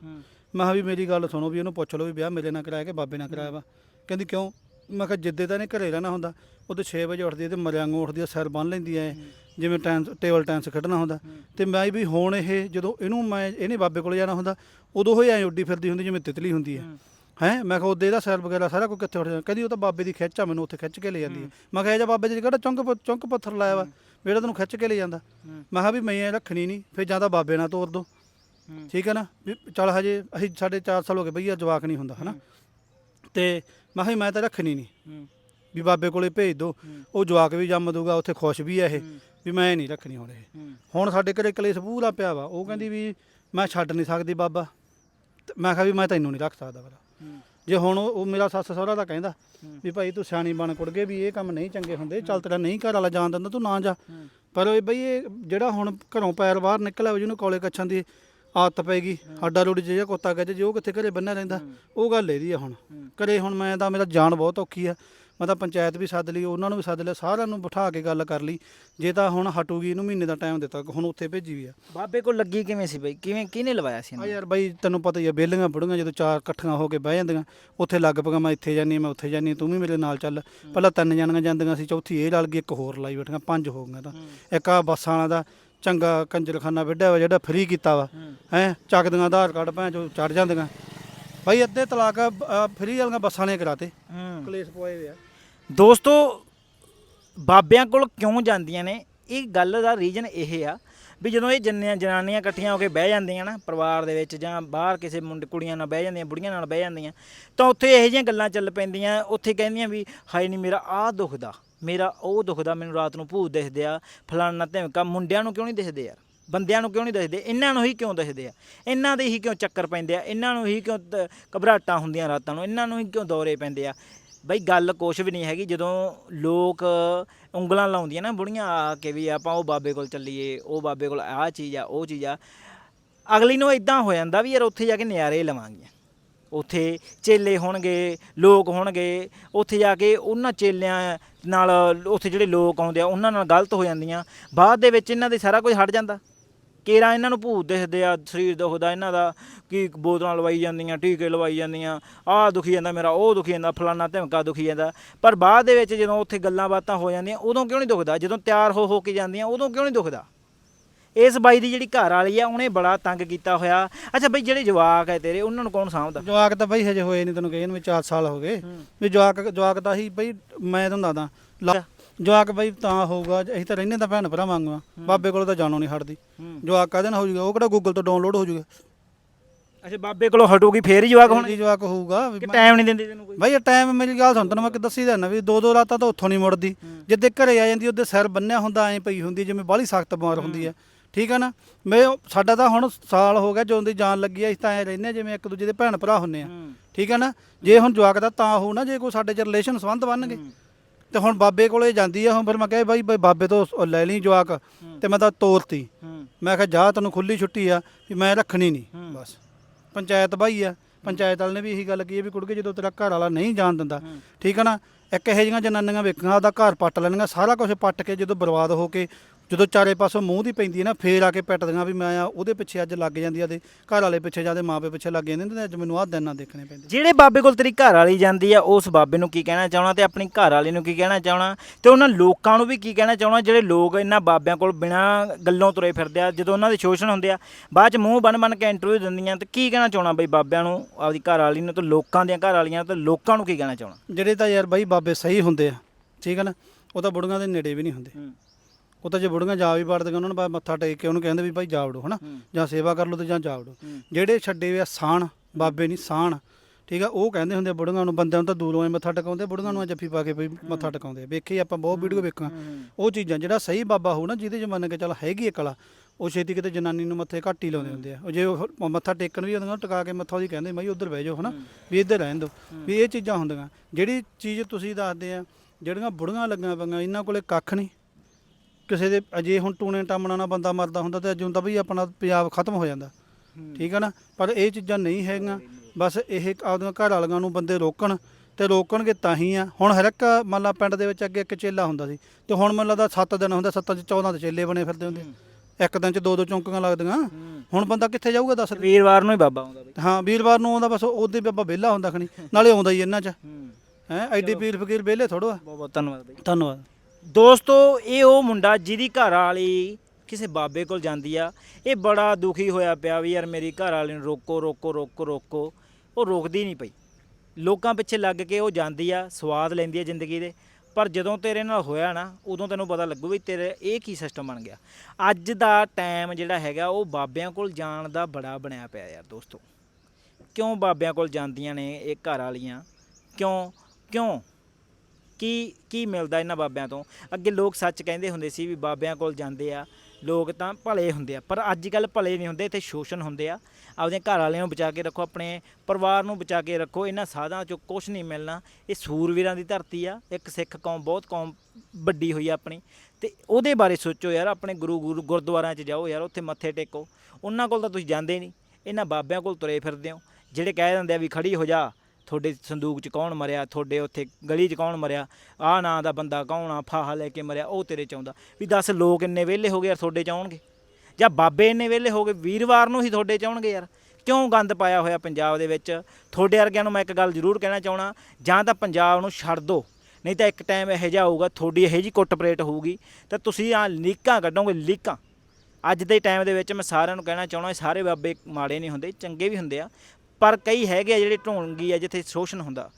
ਮੈਂ ਕਿਹਾ ਵੀ ਮੇਰੀ ਗੱਲ ਸੁਣੋ ਵੀ ਇਹਨੂੰ ਪੁੱਛ ਲਓ ਵੀ ਵਿਆਹ ਮੇਰੇ ਨਾਲ ਕਰਾਇਆ ਕਿ ਬਾਬੇ ਨਾਲ ਕਰਾਇਆ ਵਾ? ਕਹਿੰਦੀ ਕਿਉਂ? ਮੈਂ ਕਿਹਾ ਜਿੱਦੇ ਤਾਂ ਇਹਨੇ ਘਰੇ ਰਹਿਣਾ ਹੁੰਦਾ। ਉਹਦੇ 6 ਵਜੇ ਉੱਠਦੀ ਤੇ ਮਰਿਆਂਗੋਂ ਉੱਠਦੀ ਸਿਰ ਬੰਨ ਲੈਂਦੀ ਹੈ। ਜਿਵੇਂ ਟੈਂਸ ਟੇਬਲ ਟੈਂਸ ਖੇਡਣਾ ਹੁੰਦਾ। ਤੇ ਮੈਂ ਵੀ ਹੁਣ ਇਹ ਜਦੋਂ ਇਹਨੂੰ ਮੈਂ ਇਹਨੇ ਬਾਬੇ ਕੋਲ ਜਾਣਾ ਹੁੰਦਾ ਉਦੋਂ ਉਹ ਐਂ ਉੱਡੀ ਫਿਰਦੀ ਹੁੰਦੀ ਜਿਵੇਂ ਤਿਤਲੀ ਹੁੰਦੀ ਹੈ। ਹੂੰ। ਮੈਂ ਕਿਹਾ ਉਹਦੇ ਇਹਦਾ ਸਿਰ ਵਗੈਰਾ ਸਾਰਾ ਕੁਝ ਕਿੱਥੇ ਉੱਠ ਜਾਂਦਾ? ਕਹਿੰਦੀ ਉਹ ਤਾਂ ਬਾਬੇ ਦੀ ਖਿੱਚ ਆ ਮੈਨੂੰ ਉੱਥੇ ਖਿੱਚ ਕੇ ਲੈ ਜਾਂਦੀ ਹੈ। ਮੈਂ ਕਿਹਾ ਇਹ ਜਾ ਬਾਬੇ ਜੀ ਕਿਹੜਾ ਚੁੰਕ ਚੁੰਕ ਪੱਥਰ ਲਾਇਆ ਵਾ? ਜਿਹੜਾ ਤੈਨੂੰ ਖਿੱਚ ਕੇ ਲੈ ਜਾਂਦਾ। ਮੈਂ ਕਿਹਾ ਵੀ ਮੈਂ ਇਹ ਰੱਖਣੀ ਨਹੀਂ ਫਿਰ ਜਾਂ ਤਾਂ ਬਾਬੇ ਨਾਲ ਤੋਰ ਦੋ। ਠੀਕ ਹੈ ਨਾ? ਵੀ ਚੱਲ ਹਜੇ ਅਸੀਂ ਸਾਡੇ 4 ਸਾਲ ਹੋ ਗਏ ਬਈਆ ਜਵਾਕ ਨਹੀਂ ਹੁੰਦਾ ਹਨਾ? ਤੇ ਮੈਂ ਕਿਹਾ ਮੈਂ ਤਾਂ ਰੱਖਣੀ ਨਹੀਂ। ਵੀ ਬਾਬੇ ਕੋਲੇ ਭੇਜ ਦੋ। ਹੂੰ। ਉਹ ਜਵਾਕ ਵੀ ਜੰਮ ਦੂਗਾ ਉੱਥੇ ਖੁਸ਼ ਵੀ ਆ ਇਹ। ਹੂੰ। ਵੀ ਮੈਂ ਨਹੀਂ ਰੱਖਣੀ ਹੁਣ ਇਹ। ਹੂੰ। ਹੁਣ ਸਾਡੇ ਘਰੇ ਕਲੇਸ਼ ਪੂਰਾ ਪਿਆ ਵਾ। ਉਹ ਕਹਿੰਦੀ ਵੀ ਮੈਂ ਛੱਡ ਨਹੀਂ ਸਕਦੀ ਬਾਬਾ। ਮੈਂ ਕਿਹਾ ਵੀ ਮੈਂ ਤੈਨੂੰ ਨਹੀਂ ਰੱਖ ਸਕਦਾ ਹੂੰ। ਜੇ ਹੁਣ ਉਹ ਮੇਰਾ ਸੱਸ ਸਹੁਰਾ ਤਾਂ ਕਹਿੰਦਾ ਹੂੰ। ਵੀ ਭਾਈ ਤੂੰ ਸਿਆਣੀ ਬਣ ਕੁੜ ਗਏ ਵੀ ਇਹ ਕੰਮ ਨਹੀਂ ਚੰਗੇ ਹੁੰਦੇ। ਚੱਲ ਤੇਰਾ ਨਹੀਂ ਘਰ ਵਾਲਾ ਜਾਣ ਦਿੰਦਾ ਤੂੰ ਨਾ ਜਾ। ਹੂੰ। ਪਰ ਇਹ ਬਈ ਇਹ ਜਿਹੜਾ ਹੁਣ ਘਰੋਂ ਪੈਰ ਬਾਹਰ ਨਿਕਲਿਆ ਜਿਹਨੂੰ ਕੋਲੇ ਕੱਛਾਂ ਦੀ ਆਦਤ ਪੈਗੀ ਹੱਡਾ ਰੋੜੀ ਜੇ ਕੁੱਤਾ ਗੱਜ ਜੇ ਉਹ ਕਿੱਥੇ ਘਰੇ ਬੰਨਿਆ ਰਹਿੰਦਾ ਉਹ ਗੱਲ ਇਹਦੀ ਆ ਹੁਣ। ਹੂੰ। ਘਰੇ ਹੁਣ ਮੈਂ ਤਾਂ ਮੇਰਾ ਜਾਨ ਬਹੁਤ ਔਖੀ ਆ। ਮੈਂ ਤਾਂ ਪੰਚਾਇਤ ਵੀ ਸੱਦ ਲਈ ਉਹਨਾਂ ਨੂੰ ਵੀ ਸੱਦ ਲਿਆ ਸਾਰਿਆਂ ਨੂੰ ਬਿਠਾ ਕੇ ਗੱਲ ਕਰ ਲਈ। ਜੇ ਤਾਂ ਹੁਣ ਹਟੂਗੀ ਇਹਨੂੰ ਮਹੀਨੇ ਦਾ ਟਾਈਮ ਦਿੱਤਾ ਹੁਣ ਉੱਥੇ ਭੇਜੀ ਵੀ ਆ। ਬਾਬੇ ਕੋਲ ਲੱਗੀ ਕਿਵੇਂ ਸੀ ਬਈ? ਕਿਵੇਂ ਕਿਹਨੇ ਲਵਾਇਆ ਸੀ ਆ ਇਹਨੂੰ? ਯਾਰ ਬਾਈ ਤੈਨੂੰ ਪਤਾ ਹੀ ਆ ਬੇਲੀਆਂ ਬੁੜੀਆਂ ਜਦੋਂ ਚਾਰ ਇਕੱਠੀਆਂ ਹੋ ਕੇ ਬਹਿ ਜਾਂਦੀਆਂ ਉੱਥੇ ਲੱਗ ਪਗਾ ਮੈਂ ਇੱਥੇ ਜਾਨੀ ਮੈਂ ਉੱਥੇ ਜਾਨੀ ਤੂੰ ਵੀ ਮੇਰੇ ਨਾਲ ਚੱਲ। ਪਹਿਲਾਂ ਤਿੰਨ ਜਣੀਆਂ ਜਾਂਦੀਆਂ ਸੀ ਚੌਥੀ ਇਹ ਰਲ ਗਈ ਇੱਕ ਹੋਰ ਲਾਈ ਬੈਠੀਆਂ ਪੰਜ ਹੋ ਗਈਆਂ ਤਾਂ। ਇੱਕ ਆ ਬੱਸਾਂ ਵਾਲਾ ਦਾ ਚੰਗਾ ਕੰਜਰਖਾਨਾ ਵਿੱਢਿਆ ਵਾ ਜਿਹੜਾ ਫ੍ਰੀ ਕੀਤਾ ਵਾ। ਹੂੰ। ਹੈ ਚੱਕਦੀਆਂ ਆਧਾਰ ਕਾਰਡ ਭੈਣ ਚੋ ਚੜ ਜਾਂਦੀਆਂ। ਬਾਈ ਅੱਧੇ ਤਲਾਕ ਫ੍ਰੀ ਵਾਲੀਆਂ ਬੱਸਾਂ ਨੇ ਕਰਾਤੇ। ਕਲੇਸ਼ ਪਵਾਏ ਵੇ ਆ। ਦੋਸਤੋ ਬਾਬਿਆਂ ਕੋਲ ਕਿਉਂ ਜਾਂਦੀਆਂ ਨੇ? ਇਹ ਗੱਲ ਦਾ ਰੀਜਨ ਇਹ ਆ ਵੀ ਜਦੋਂ ਇਹ ਜੰਨੀਆਂ ਜਨਾਨੀਆਂ ਇਕੱਠੀਆਂ ਹੋ ਕੇ ਬਹਿ ਜਾਂਦੀਆਂ ਨਾ ਪਰਿਵਾਰ ਦੇ ਵਿੱਚ ਜਾਂ ਬਾਹਰ ਕਿਸੇ ਮੁੰਡੇ ਕੁੜੀਆਂ ਨਾਲ ਬਹਿ ਜਾਂਦੀਆਂ ਬੁੜੀਆਂ ਨਾਲ ਬਹਿ ਜਾਂਦੀਆਂ ਤਾਂ ਉੱਥੇ ਇਹੋ ਜਿਹੀਆਂ ਗੱਲਾਂ ਚੱਲ ਪੈਂਦੀਆਂ। ਉੱਥੇ ਕਹਿੰਦੀਆਂ ਵੀ ਹਾਏ ਨਹੀਂ ਮੇਰਾ ਆਹ ਦੁਖਦਾ ਮੇਰਾ ਉਹ ਦੁਖਦਾ ਮੈਨੂੰ ਰਾਤ ਨੂੰ ਭੂਤ ਦਿਖਦੇ ਆ ਫਲਾਣਾ ਧਮਕਾ ਮੁੰਡਿਆਂ ਨੂੰ ਕਿਉਂ ਨਹੀਂ ਦਿਖਦੇ ਯਾਰ? ਬੰਦਿਆਂ ਨੂੰ ਕਿਉਂ ਨਹੀਂ ਦੱਸਦੇ? ਇਹਨਾਂ ਨੂੰ ਹੀ ਕਿਉਂ ਦੱਸਦੇ ਆ? ਇਹਨਾਂ ਦੇ ਹੀ ਕਿਉਂ ਚੱਕਰ ਪੈਂਦੇ ਆ? ਇਹਨਾਂ ਨੂੰ ਹੀ ਕਿਉਂ ਤ- ਘਬਰਾਹਟਾਂ ਹੁੰਦੀਆਂ ਰਾਤਾਂ ਨੂੰ? ਇਹਨਾਂ ਨੂੰ ਹੀ ਕਿਉਂ ਦੌਰੇ ਪੈਂਦੇ ਆ? ਬਈ ਗੱਲ ਕੁਛ ਵੀ ਨਹੀਂ ਹੈਗੀ। ਜਦੋਂ ਲੋਕ ਉਂਗਲਾਂ ਲਾਉਂਦੀਆਂ ਨਾ ਬੁੜੀਆਂ, ਆ ਕੇ ਵੀ ਆਪਾਂ ਉਹ ਬਾਬੇ ਕੋਲ ਚੱਲੀਏ, ਉਹ ਬਾਬੇ ਕੋਲ ਆਹ ਚੀਜ਼ ਆ, ਉਹ ਚੀਜ਼ ਆ। ਅਗਲੀ ਨੂੰ ਇਦਾਂ ਹੋ ਜਾਂਦਾ ਵੀ ਯਾਰ ਉੱਥੇ ਜਾ ਕੇ ਨਿਆਰੇ ਲਵਾਂਗੇ ਉੱਥੇ ਚੇਲੇ ਹੋਣਗੇ, ਲੋਕ ਹੋਣਗੇ, ਉੱਥੇ ਜਾ ਕੇ ਉਹਨਾਂ ਚੇਲਿਆਂ ਨਾਲ ਉੱਥੇ ਜਿਹੜੇ ਲੋਕ ਆਉਂਦੇ ਆ, ਉਹਨਾਂ ਨਾਲ ਗਲਤ ਹੋ ਜਾਂਦੀਆਂ। ਬਾਅਦ ਦੇ ਵਿੱਚ ਇਹਨਾਂ ਦੇ ਸਾਰਾ ਕੁਝ ਹਟ ਜਾਂਦਾ। ਕੇਰਾ ਇਹਨਾਂ ਨੂੰ ਭੂਤ ਦਿਖਦੇ ਆ ਸਰੀਰ ਦੁਖਦਾ ਇਹਨਾਂ ਦਾ ਕੀ ਬੋਤਲਾਂ ਲਵਾਈ ਜਾਂਦੀਆਂ ਟੀਕੇ ਲਵਾਈ ਜਾਂਦੀਆਂ ਆਹ ਦੁਖੀ ਜਾਂਦਾ ਮੇਰਾ ਉਹ ਦੁਖੀ ਜਾਂਦਾ ਫਲਾਨਾ ਧਮਕਾ ਦੁਖੀ ਜਾਂਦਾ। ਪਰ ਬਾਅਦ ਦੇ ਵਿੱਚ ਜਦੋਂ ਉੱਥੇ ਗੱਲਾਂ ਬਾਤਾਂ ਹੋ ਜਾਂਦੀਆਂ ਉਦੋਂ ਕਿਉਂ ਨਹੀਂ ਦੁਖਦਾ? ਜਦੋਂ ਤਿਆਰ ਹੋ ਹੋ ਕੇ ਜਾਂਦੀਆਂ ਉਦੋਂ ਕਿਉਂ ਨਹੀਂ ਦੁਖਦਾ? ਇਸ ਬਾਈ ਦੀ ਜਿਹੜੀ ਘਰ ਵਾਲੀ ਆ ਉਹਨੇ ਬੜਾ ਤੰਗ ਕੀਤਾ ਹੋਇਆ। ਅੱਛਾ ਬਈ ਜਿਹੜੇ ਜਵਾਕ ਹੈ ਤੇਰੇ ਉਹਨਾਂ ਨੂੰ ਕੌਣ ਸਾਂਭਦਾ? ਜਵਾਕ ਤਾਂ ਬਈ ਹਜੇ ਹੋਏ ਨਹੀਂ ਤੈਨੂੰ ਕਹੇ ਨੂੰ ਵੀ 4 ਸਾਲ ਹੋ ਗਏ। ਵੀ ਜਵਾਕ ਜਵਾਕ ਤਾਂ ਹੀ ਬਈ ਮੈਂ ਤੁਹਾਨੂੰ ਦੱਸਦਾ। ਜਵਾਕ ਬਈ ਤਾਂ ਹੋਊਗਾ ਅਸੀਂ ਤਾਂ ਰਹਿੰਦੇ ਤਾਂ ਭੈਣ ਭਰਾ ਵਾਂਗੂ ਆ ਬਾਬੇ ਕੋਲ ਤਾਂ ਜਾਣੋ ਨਹੀਂ ਹਟਦੀ। ਜਵਾਕ ਕਾਹਦੇ ਨਾਲ ਹੋ ਜਾਊਗਾ ਉਹ ਕਿਹੜਾ ਗੂਗਲ ਤੋਂ ਡਾਊਨਲੋਡ ਹੋ ਜਾਊਗਾ ਅੱਛਾ ਬਾਬੇ ਕੋਲੋਂ ਹਟੂਗੀ ਫੇਰ ਹੀ ਜਵਾਕ ਹੁਣ ਹੋਣਗੇ? ਜਵਾਕ ਹੋਊਗਾ ਵੀ ਕਿ ਮੈਂ- ਟਾਈਮ ਨਹੀਂ ਦਿੰਦੀ ਤੈਨੂੰ ਕੋਈ? ਬਈ ਇਹ ਟਾਈਮ ਮੇਰੀ ਗੱਲ ਸੁਣ ਤੈਨੂੰ ਮੈਂ ਕਿ ਦੱਸੀ ਦੇਣਾ ਵੀ ਦੋ ਦੋ ਰਾਤਾਂ ਤਾਂ ਉੱਥੋਂ ਨਹੀਂ ਮੁੜਦੀ। ਜਿੱਦੇ ਘਰੇ ਆ ਜਾਂਦੀ ਉਹਦੇ ਸਿਰ ਬੰਨਿਆ ਹੁੰਦਾ ਐਂ ਪਈ ਹੁੰਦੀ ਜਿਵੇਂ ਬਾਹਲੀ ਸਖਤ ਬਿਮਾਰ ਹੁੰਦੀ ਆ। ਠੀਕ ਆ ਨਾ? ਮੈਂ ਸਾਡਾ ਤਾਂ ਹੁਣ ਸਾਲ ਹੋ ਗਿਆ ਜਦੋਂ ਦੀ ਜਾਨ ਲੱਗੀ ਆ ਅਸੀਂ ਤਾਂ ਐ ਰਹਿੰਦੇ ਆ ਜਿਵੇਂ ਇੱਕ ਦੂਜੇ ਦੇ ਭੈਣ ਭਰਾ ਹੁੰਨੇ ਆ। ਠੀਕ ਆ ਨਾ? ਜੇ ਹੁਣ ਜਵਾਕ ਦਾ ਤਾਂ ਹੋਊ ਨਾ ਜੇ ਕੋਈ ਸਾਡੇ ਚ ਰਿਲੇਸ਼ਨ ਸੰਬੰਧ ਬਣਨਗੇ। ਤੇ ਹੁਣ ਬਾਬੇ ਕੋਲੇ ਜਾਂਦੀ ਆ ਹੁਣ ਫਿਰ ਮੈਂ ਕਿਹਾ ਬਾਈ ਬਾਈ ਬਾਬੇ ਤੋਂ ਲੈ ਲਈ ਜਵਾਕ ਤੇ ਮੈਂ ਤਾਂ ਤੋਰਤੀ। ਹੂੰ। ਮੈਂ ਕਿਹਾ ਜਾ ਤੈਨੂੰ ਖੁੱਲੀ ਛੁੱਟੀ ਆ ਵੀ ਮੈਂ ਰੱਖਣੀ ਨਹੀਂ ਹੂੰ। ਬਸ। ਪੰਚਾਇਤ ਬਾਈ ਆ ਪੰਚਾਇਤ ਵਾਲੇ ਨੇ ਵੀ ਇਹੀ ਗੱਲ ਕਹੀ ਵੀ ਕੁੜਕੇ ਜਦੋਂ ਤੇਰਾ ਘਰ ਵਾਲਾ ਨਹੀਂ ਜਾਣ ਦਿੰਦਾ ਹੂੰ। ਠੀਕ ਹੈ ਨਾ? ਇੱਕ ਇਹੋ ਜਿਹੀਆਂ ਜਨਾਨੀਆਂ ਵੇਖੀਆਂ ਉਹਦਾ ਘਰ ਪੱਟ ਲੈਣੀਆਂ ਸਾਰਾ ਕੁਝ ਪੱਟ ਕੇ ਜਦੋਂ ਬਰਬਾਦ ਹੋ ਕੇ ਜਦੋਂ ਚਾਰੇ ਪਾਸੋਂ ਮੂੰਹ ਦੀ ਪੈਂਦੀ ਹੈ ਨਾ ਫੇਰ ਆ ਕੇ ਪਿੱਟਦੀਆਂ ਵੀ ਮੈਂ ਆ ਉਹਦੇ ਪਿੱਛੇ ਅੱਜ ਲੱਗ ਜਾਂਦੀ ਆ ਤੇ ਘਰ ਵਾਲੇ ਪਿੱਛੇ ਜਾਂਦੇ ਮਾਪੇ ਪਿੱਛੇ ਲੱਗ ਜਾਂਦੇ ਨੇ ਤੇ ਅੱਜ ਮੈਨੂੰ ਆਹ ਦਿਨ ਨਾ ਦੇਖਣੇ ਪੈਂਦੇ। ਜਿਹੜੇ ਬਾਬੇ ਕੋਲ ਤੇਰੀ ਘਰ ਵਾਲੀ ਜਾਂਦੀ ਆ ਉਸ ਬਾਬੇ ਨੂੰ ਕੀ ਕਹਿਣਾ ਚਾਹਣਾ ਤੇ ਆਪਣੀ ਘਰ ਵਾਲੀ ਨੂੰ ਕੀ ਕਹਿਣਾ ਚਾਹਣਾ? ਤੇ ਉਹਨਾਂ ਲੋਕਾਂ ਨੂੰ ਵੀ ਕੀ ਕਹਿਣਾ ਚਾਹਣਾ ਜਿਹੜੇ ਲੋਕ ਇਹਨਾਂ ਬਾਬਿਆਂ ਕੋਲ ਬਿਨਾਂ ਗੱਲੋਂ ਤੁਰੇ ਫਿਰਦੇ ਆ ਜਦੋਂ ਉਹਨਾਂ ਦੇ ਸ਼ੋਸ਼ਣ ਹੁੰਦੇ ਆ ਬਾਅਦ ਚ ਮੂੰਹ ਬਨ ਬਨ ਕੇ ਇੰਟਰਵਿਊ ਦਿੰਦੀਆਂ ਤੇ ਕੀ ਕਹਿਣਾ ਚਾਹਣਾ ਬਈ ਬਾਬਿਆਂ ਨੂੰ ਆਪਦੀ ਘਰ ਵਾਲੀ ਨੂੰ ਤੇ ਲੋਕਾਂ ਦੀਆਂ ਘਰ ਵਾਲੀਆਂ ਤੇ ਲੋਕਾਂ ਨੂੰ ਕੀ ਕਹਿਣਾ ਚਾਹਣਾ? ਜਿਹੜੇ ਤਾਂ ਯਾਰ ਬਾਈ ਬਾਬੇ ਸਹੀ ਹੁੰਦੇ ਆ ਠੀਕ ਹੈ ਨਾ ਉਹ ਤਾਂ ਬੁੜੀਆਂ ਦੇ ਨੇੜੇ ਵੀ ਨਹੀਂ ਹੁੰਦੇ। ਉਹ ਤਾਂ ਜੇ ਬੁੜੀਆਂ ਜਾ ਵੀ ਵੜਦੀਆਂ ਉਹਨਾਂ ਨੂੰ ਮੱਥਾ ਟੇਕ ਕੇ ਉਹਨੂੰ ਕਹਿੰਦੇ ਵੀ ਭਾਈ ਜਾ ਵੜੋ ਹਨਾ ਜਾਂ ਸੇਵਾ ਕਰ ਲਓ ਤੇ ਜਾਂ ਜਾ ਵੜੋ ਜਿਹੜੇ ਛੱਡੇ ਹੋਏ ਆ ਸਾਣ ਬਾਬੇ ਨਹੀਂ ਸਾਣ ਠੀਕ ਆ ਉਹ ਕਹਿੰਦੇ ਹੁੰਦੇ ਬੁੜੀਆਂ ਨੂੰ ਬੰਦਿਆਂ ਨੂੰ ਤਾਂ ਦੂਰੋਂ ਹੀ ਮੱਥਾ ਟਿਕਾਉਂਦੇ ਬੁੜੀਆਂ ਨੂੰ ਜੱਫੀ ਪਾ ਕੇ ਵੀ ਮੱਥਾ ਟਿਕਾਉਂਦੇ। ਵੇਖੀ ਆਪਾਂ ਬਹੁਤ ਵੀਡੀਓ ਵੇਖਾਂ। ਉਹ ਚੀਜ਼ਾਂ ਜਿਹੜਾ ਸਹੀ ਬਾਬਾ ਹੋਊ ਨਾ ਜਿਹਦੇ ਚ ਮੰਨ ਕੇ ਚੱਲ ਹੈਗੀ ਹੈ ਕਲਾ ਉਹ ਛੇਤੀ ਕਿਤੇ ਜਨਾਨੀ ਨੂੰ ਮੱਥੇ ਘੱਟ ਹੀ ਲਾਉਂਦੇ ਹੁੰਦੇ ਆ। ਉਹ ਜੇ ਉਹ ਮੱਥਾ ਟੇਕਣ ਵੀ ਉਹਨਾਂ ਟਿਕਾ ਕੇ ਮੱਥਾ ਉਹਦੀ ਕਹਿੰਦੇ ਮੈਂ ਉਧਰ ਬਹਿ ਜਾਓ ਹਨਾ? ਵੀ ਇੱਧਰ ਰਹਿਣ ਦਿਓ। ਵੀ ਇਹ ਚੀਜ਼ਾਂ ਹੁੰਦੀਆਂ। ਜਿਹੜੀ ਚੀਜ਼ ਤੁਸੀਂ ਦੱਸਦੇ ਆ ਜਿਹੜੀਆਂ ਬੁੜੀਆਂ ਲੱਗੀਆਂ ਪਈਆਂ ਇਹਨਾਂ ਕੋਲੇ ਕੱਖ ਨਹੀਂ ਕਿਸੇ ਦੇ ਅਜੇ ਹੁਣ ਟੂਣੇ ਟਾਮਣਾ ਨਾਲ ਬੰਦਾ ਮਰਦਾ ਹੁੰਦਾ ਤੇ ਅੱਜ ਹੁੰਦਾ ਵੀ ਆਪਣਾ ਪੰਜਾਬ ਖਤਮ ਹੋ ਜਾਂਦਾ। ਠੀਕ ਹੈ ਨਾ? ਪਰ ਇਹ ਚੀਜ਼ਾਂ ਨਹੀਂ ਹੈਗੀਆਂ। ਬਸ ਇਹ ਆਪਦੀਆਂ ਘਰ ਵਾਲੀਆਂ ਨੂੰ ਬੰਦੇ ਰੋਕਣ ਤੇ ਰੋਕਣਗੇ ਤਾਂ ਹੀ ਆ। ਹੁਣ ਹਰ ਇੱਕ ਮੰਨ ਲਾ ਪਿੰਡ ਦੇ ਵਿੱਚ ਅੱਗੇ ਇੱਕ ਚੇਲਾ ਹੁੰਦਾ ਸੀ ਤੇ ਹੁਣ ਮੈਨੂੰ ਲੱਗਦਾ 7 ਦਿਨ ਹੁੰਦਾ 7 ਚ 14 ਤੇ ਚੇਲੇ ਬਣੇ ਫਿਰਦੇ ਹੁੰਦੇ। ਇੱਕ ਦਿਨ ਚ ਦੋ ਦੋ ਚੌਂਕੀਆਂ ਲੱਗਦੀਆਂ। ਹੁਣ ਬੰਦਾ ਕਿੱਥੇ ਜਾਊਗਾ ਦੱਸ ਵੀਰਵਾਰ ਨੂੰ ਹੀ ਬਾਬਾ ਆਉਂਦਾ ਬਈ। ਹਾਂ ਵੀਰਵਾਰ ਨੂੰ ਆਉਂਦਾ ਬਸ ਉਹਦੇ ਬਾਬਾ ਵਿਹਲਾ ਹੁੰਦਾ ਖਣੀ। ਨਾਲੇ ਆਉਂਦਾ ਹੀ ਇਹਨਾਂ ਚ। ਹੈ। ਐਡੀ ਪੀਰ ਫਕੀਰ ਵਿਹਲੇ ਥੋੜੋ ਬਹੁਤ ਬਹੁਤ ਧੰਨਵਾਦ ਬਈ। ਧੰਨਵਾਦ। ਦੋਸਤੋ, ਇਹ ਉਹ ਮੁੰਡਾ ਜਿਹਦੀ ਘਰ ਵਾਲੀ ਕਿਸੇ ਬਾਬੇ ਕੋਲ ਜਾਂਦੀ ਆ। ਇਹ ਬੜਾ ਦੁਖੀ ਹੋਇਆ ਪਿਆ ਵੀ ਯਾਰ ਮੇਰੀ ਘਰ ਵਾਲੀ ਨੂੰ ਰੋਕੋ ਰੋਕੋ ਰੋਕੋ ਰੋਕੋ। ਉਹ ਰੋਕਦੀ ਨਹੀਂ ਪਈ। ਲੋਕਾਂ ਪਿੱਛੇ ਲੱਗ ਕੇ ਉਹ ਜਾਂਦੀ ਆ, ਸਵਾਦ ਲੈਂਦੀ ਆ ਜ਼ਿੰਦਗੀ ਦੇ। ਪਰ ਜਦੋਂ ਤੇਰੇ ਨਾਲ ਹੋਇਆ ਨਾ, ਉਦੋਂ ਤੈਨੂੰ ਪਤਾ ਲੱਗੂ ਵੀ ਤੇਰੇ ਇਹ ਕੀ ਸਿਸਟਮ ਬਣ ਗਿਆ। ਅੱਜ ਦਾ ਟਾਈਮ ਜਿਹੜਾ ਹੈਗਾ, ਉਹ ਬਾਬਿਆਂ ਕੋਲ ਜਾਣ ਦਾ ਬੜਾ ਬਣਿਆ ਪਿਆ ਯਾਰ ਦੋਸਤੋ। ਕਿਉਂ ਬਾਬਿਆਂ ਕੋਲ ਜਾਂਦੀਆਂ ਨੇ ਇਹ ਘਰ ਵਾਲੀਆਂ ਕਿਉਂ? ਕਿਉਂ? ਕੀ ਕੀ ਮਿਲਦਾ ਇਹਨਾਂ ਬਾਬਿਆਂ ਤੋਂ? ਅੱਗੇ ਲੋਕ ਸੱਚ ਕਹਿੰਦੇ ਹੁੰਦੇ ਸੀ ਵੀ ਬਾਬਿਆਂ ਕੋਲ ਜਾਂਦੇ ਆ, ਲੋਕ ਤਾਂ ਭਲੇ ਹੁੰਦੇ ਆ, ਪਰ ਅੱਜ ਕੱਲ ਭਲੇ ਨਹੀਂ ਹੁੰਦੇ, ਇੱਥੇ ਸ਼ੋਸ਼ਣ ਹੁੰਦੇ ਆ। ਆਪਦੇ ਘਰ ਵਾਲਿਆਂ ਨੂੰ ਬਚਾ ਕੇ ਰੱਖੋ, ਆਪਣੇ ਪਰਿਵਾਰ ਨੂੰ ਬਚਾ ਕੇ ਰੱਖੋ, ਇਹਨਾਂ ਸਾਧਾਂ ਚੋਂ ਕੁਝ ਨਹੀਂ ਮਿਲਣਾ। ਇਹ ਸੂਰਵੀਰਾਂ ਦੀ ਧਰਤੀ ਆ, ਇੱਕ ਸਿੱਖ ਕੌਮ, ਬਹੁਤ ਕੌਮ ਵੱਡੀ ਹੋਈ ਆ ਆਪਣੀ। ਤੇ ਉਹਦੇ ਬਾਰੇ ਸੋਚੋ ਯਾਰ, ਆਪਣੇ ਗੁਰੂ ਗੁਰੂ ਗੁਰਦੁਆਰਿਆਂ 'ਚ ਜਾਓ ਯਾਰ, ਉੱਥੇ ਮੱਥੇ ਟੇਕੋ। ਉਹਨਾਂ ਕੋਲ ਤਾਂ ਤੁਸੀਂ ਜਾਂਦੇ ਨਹੀਂ। ਇਹਨਾਂ ਬਾਬਿਆਂ ਕੋਲ ਤੁਰੇ ਫਿਰਦੇ ਹੋ, ਜਿਹੜੇ ਕਹਿ ਦਿੰਦੇ ਆ ਵੀ ਖੜੀ ਹੋ ਜਾ ਤੁਹਾਡੇ ਸੰਦੂਕ 'ਚ ਕੌਣ ਮਰਿਆ, ਤੁਹਾਡੇ ਉੱਥੇ ਗਲੀ 'ਚ ਕੌਣ ਮਰਿਆ, ਆਹ ਨਾਂ ਦਾ ਬੰਦਾ ਕੌਣ ਆ, ਫਾਹਾ ਲੈ ਕੇ ਮਰਿਆ, ਉਹ ਤੇਰੇ 'ਚ ਆਉਂਦਾ। ਵੀ ਦੱਸ ਲੋਕ ਇੰਨੇ ਵਿਹਲੇ ਹੋ ਗਏ ਯਾਰ ਤੁਹਾਡੇ 'ਚ ਆਉਣਗੇ? ਜਾਂ ਬਾਬੇ ਇੰਨੇ ਵਿਹਲੇ ਹੋ ਗਏ, ਵੀਰਵਾਰ ਨੂੰ ਹੀ ਤੁਹਾਡੇ 'ਚ ਆਉਣਗੇ ਯਾਰ? ਕਿਉਂ ਗੰਦ ਪਾਇਆ ਹੋਇਆ ਪੰਜਾਬ ਦੇ ਵਿੱਚ? ਤੁਹਾਡੇ ਵਰਗਿਆਂ ਨੂੰ ਮੈਂ ਇੱਕ ਗੱਲ ਜ਼ਰੂਰ ਕਹਿਣਾ ਚਾਹਣਾ ਜਾਂ ਤਾਂ ਪੰਜਾਬ ਨੂੰ ਛੱਡ ਦਿਓ ਨਹੀਂ ਤਾਂ ਇੱਕ ਟਾਈਮ ਇਹੋ ਜਿਹਾ ਹੋਊਗਾ, ਤੁਹਾਡੀ ਇਹੋ ਜੀ ਕੁੱਟਪਰੇਟ ਹੋਊਗੀ, ਤਾਂ ਤੁਸੀਂ ਆ ਲੀਕਾਂ ਕੱਢੋਗੇ, ਲੀਕਾਂ। ਅੱਜ ਦੇ ਟਾਈਮ ਦੇ ਵਿੱਚ ਮੈਂ ਸਾਰਿਆਂ ਨੂੰ ਕਹਿਣਾ ਚਾਹਣਾ ਸਾਰੇ ਬਾਬੇ ਮਾੜੇ ਨਹੀਂ ਹੁੰਦੇ, ਚੰਗੇ ਵੀ ਹੁੰਦੇ ਆ ਪਰ ਕਈ ਹੈਗੇ ਆ ਜਿਹੜੇ ਢੋਂਗੀ ਆ ਜਿੱਥੇ ਸ਼ੋਸ਼ਣ ਹੁੰਦਾ।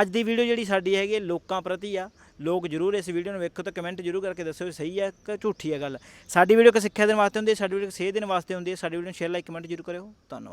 ਅੱਜ ਦੀ ਵੀਡੀਓ ਜਿਹੜੀ ਸਾਡੀ ਹੈਗੀ ਹੈ ਲੋਕਾਂ ਪ੍ਰਤੀ ਆ, ਲੋਕ ਜਰੂਰ ਇਸ ਵੀਡੀਓ ਨੂੰ ਵੇਖੋ ਤਾਂ ਕਮੈਂਟ ਜਰੂਰ ਕਰਕੇ ਦੱਸਿਓ ਸਹੀ ਹੈ ਕਿ ਝੂਠੀ ਹੈ ਗੱਲ। ਸਾਡੀ ਵੀਡੀਓ ਕਿ ਸਿੱਖਿਆ ਦੇਣ ਵਾਸਤੇ ਹੁੰਦੀ ਹੈ, ਸਾਡੀ ਵੀਡੀਓ ਕਿ ਸੇਧ ਦੇਣ ਵਾਸਤੇ ਹੁੰਦੀ ਹੈ, ਸਾਡੀ ਵੀਡੀਓ ਨੂੰ ਸ਼ੇਅਰ ਲਾਈਕ ਕਮੈਂਟ ਜਰੂਰ ਕਰਿਓ। ਧੰਨਵਾਦ।